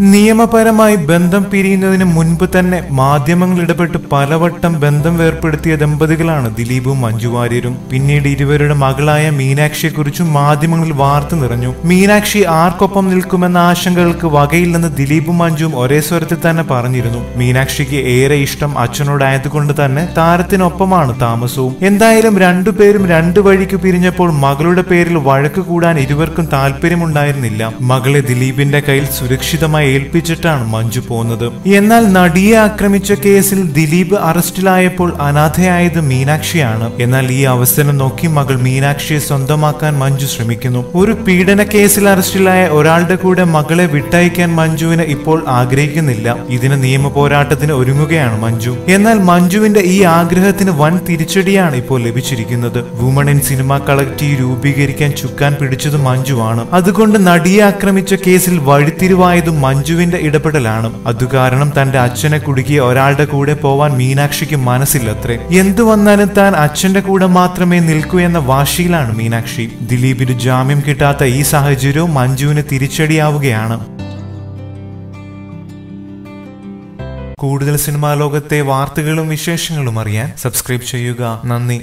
നിയമപരമായി ബന്ധം പിരിയുന്നതിന് മുൻപ് തന്നെ മാധ്യമങ്ങൾ ഇടപെട്ട് പലവട്ടം ബന്ധം വേർപ്പെടുത്തിയ ദമ്പതികളാണ് ദിലീപും മഞ്ജു വാര്യരും. പിന്നീട് ഇരുവരുടെ മകളായ മീനാക്ഷിയെക്കുറിച്ചും മാധ്യമങ്ങളിൽ വാർത്ത നിറഞ്ഞു. മീനാക്ഷി ആർക്കൊപ്പം നിൽക്കുമെന്ന ആശങ്കകൾക്ക് വകയില്ലെന്ന് ദിലീപും മഞ്ജുവും ഒരേ സ്വരത്തിൽ തന്നെ പറഞ്ഞിരുന്നു. മീനാക്ഷിക്ക് ഏറെ ഇഷ്ടം അച്ഛനോടായതുകൊണ്ട് തന്നെ താരത്തിനൊപ്പമാണ് താമസവും. എന്തായാലും രണ്ടുപേരും രണ്ടു വഴിക്ക് പിരിഞ്ഞപ്പോൾ മകളുടെ പേരിൽ വഴക്ക് കൂടാൻ ഇരുവർക്കും താല്പര്യമുണ്ടായിരുന്നില്ല. മകളെ ദിലീപിന്റെ കയ്യിൽ സുരക്ഷിതമായി ഏൽപ്പിച്ചിട്ടാണ് മഞ്ജു പോകുന്നത് എന്നാൽ നടിയെ ആക്രമിച്ച കേസിൽ ദിലീപ് അറസ്റ്റിലായപ്പോൾ അനാഥയായത് മീനാക്ഷിയാണ്. എന്നാൽ ഈ അവസരം നോക്കി മകൾ മീനാക്ഷിയെ സ്വന്തമാക്കാൻ മഞ്ജു ശ്രമിക്കുന്നു. ഒരു പീഡന കേസിൽ അറസ്റ്റിലായ ഒരാളുടെ കൂടെ മകളെ വിട്ടയക്കാൻ മഞ്ജുവിന് ഇപ്പോൾ ആഗ്രഹിക്കുന്നില്ല. ഇതിന് നിയമ പോരാട്ടത്തിന് ഒരുങ്ങുകയാണ് മഞ്ജു. എന്നാൽ മഞ്ജുവിന്റെ ഈ ആഗ്രഹത്തിന് വൻ തിരിച്ചടിയാണ് ഇപ്പോൾ ലഭിച്ചിരിക്കുന്നത്. വുമൺ ഇൻ സിനിമ കളക്റ്റീവ് രൂപീകരിക്കാൻ ചുക്കാൻ പിടിച്ചത് മഞ്ജുവാണ്. അതുകൊണ്ട് നടിയെ ആക്രമിച്ച കേസിൽ വഴിത്തിരിവായതും മഞ്ജുവിന്റെ ഇടപെടലാണ്. അതുകാരണം തന്റെ അച്ഛനെ കുടുക്കിയ ഒരാളുടെ കൂടെ പോവാൻ മീനാക്ഷിക്ക് മനസ്സില്ലത്രേ. എന്തു വന്നാലും താൻ അച്ഛന്റെ കൂടെ മാത്രമേ നിൽക്കൂ എന്ന വാശിയിലാണ് മീനാക്ഷി. ദിലീപിന് ജാമ്യം കിട്ടാത്ത ഈ സാഹചര്യവും മഞ്ജുവിന് തിരിച്ചടിയാവുകയാണ്. കൂടുതൽ സിനിമാ ലോകത്തെ വാർത്തകളും വിശേഷങ്ങളും അറിയാൻ സബ്സ്ക്രൈബ് ചെയ്യുക. നന്ദി.